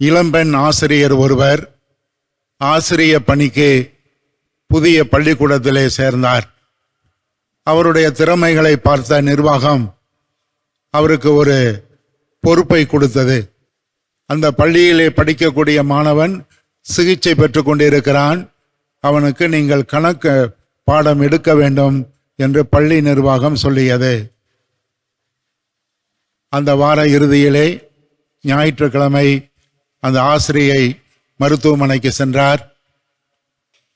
இளம்பெண் ஆசிரியர் ஒருவர் ஆசிரிய பணிக்கு புதிய பள்ளிக்கூடத்திலே சேர்ந்தார். அவருடைய திறமைகளை பார்த்த நிர்வாகம் அவருக்கு ஒரு பொறுப்பை கொடுத்தது. அந்த பள்ளியிலே படிக்கக்கூடிய மாணவன் சிகிச்சை பெற்று கொண்டிருக்கிறான். அவனுக்கு நீங்கள் கணக்கு பாடம் எடுக்க வேண்டும் என்று பள்ளி நிர்வாகம் சொல்லியது. அந்த வார இறுதியிலே ஞாயிற்றுக்கிழமை அந்த ஆசிரியை மருத்துவமனைக்கு சென்றார்.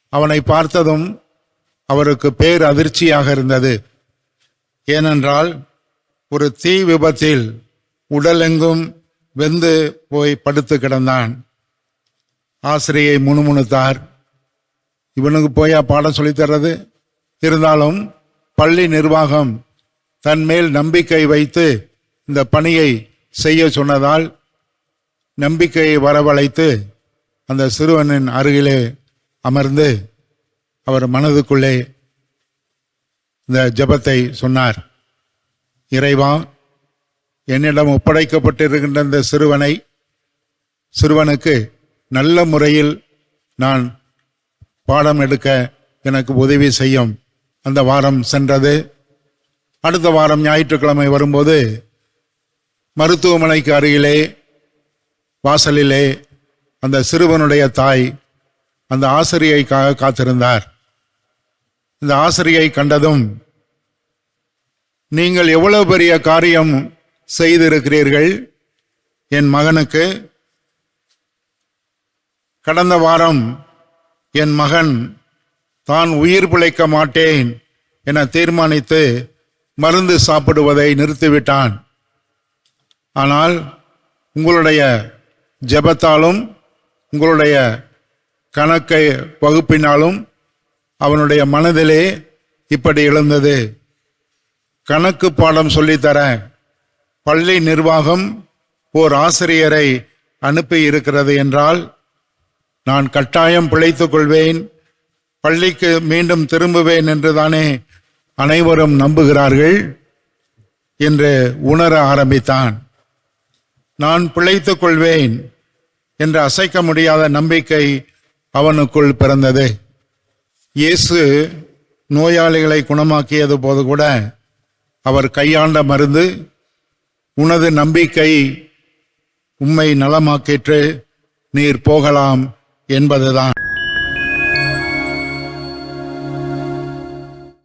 அவனை பார்த்ததும் அவருக்கு பேர் அதிர்ச்சியாக இருந்தது. ஏனென்றால் ஒரு தீ விபத்தில் உடலெங்கும் வெந்து போய் படுத்து கிடந்தான். ஆசிரியை முணுமுணுத்தார். இவனுக்கு போயா பாடம் சொல்லித் தர்றது? இருந்தாலும் பள்ளி நிர்வாகம் தன் மேல் நம்பிக்கை வைத்து இந்த பணியை செய்ய சொன்னதால் நம்பிக்கையை வரவழைத்து அந்த சிறுவனின் அருகிலே அமர்ந்து அவர் மனதுக்குள்ளே இந்த ஜெபத்தை சொன்னார். இறைவா என்னிடம் ஒப்படைக்கப்பட்டிருக்கின்ற இந்த சிறுவனை சிறுவனுக்கு நல்ல முறையில் நான் பாடம் எடுக்க எனக்கு உதவி செய்யும். அந்த வாரம் சென்றது. அடுத்த வாரம் ஞாயிற்றுக்கிழமை வரும்போது மருத்துவமனைக்கு அருகிலே வாசலிலே அந்த சிறுவனுடைய தாய் அந்த ஆசிரியைக்காக காத்திருந்தார். இந்த ஆசிரியை கண்டதும் நீங்கள் எவ்வளவு பெரிய காரியம் செய்திருக்கிறீர்கள்? என் மகனுக்கு கடந்த வாரம் என் மகன் தான் உயிர் பிழைக்க மாட்டேன் என தீர்மானித்து மருந்து சாப்பிடுவதை நிறுத்திவிட்டான். ஆனால் உங்களுடைய ஜெபத்தாலும் உங்களுடைய கணக்கை வகுப்பினாலும் அவனுடைய மனதிலே இப்படி எழுந்தது. கணக்கு பாடம் சொல்லித்தர பள்ளி நிர்வாகம் ஓர் ஆசிரியரை அனுப்பி இருக்கிறது என்றால் நான் கட்டாயம் பிழைத்துக் கொள்வேன் பள்ளிக்கு மீண்டும் திரும்புவேன் என்றுதானே அனைவரும் நம்புகிறார்கள் என்று உணர ஆரம்பித்தான். நான் பிழைத்துக் கொள்வேன். என்று அசைக்க முடியாத நம்பிக்கை அவனுக்குள் பிறந்தது. இயேசு நோயாளிகளை குணமாக்கியது போது கூட அவர் கையாண்ட மருந்து உனது நம்பிக்கை உம்மை நலமாக்கிற்று நீர் போகலாம் என்பதுதான்.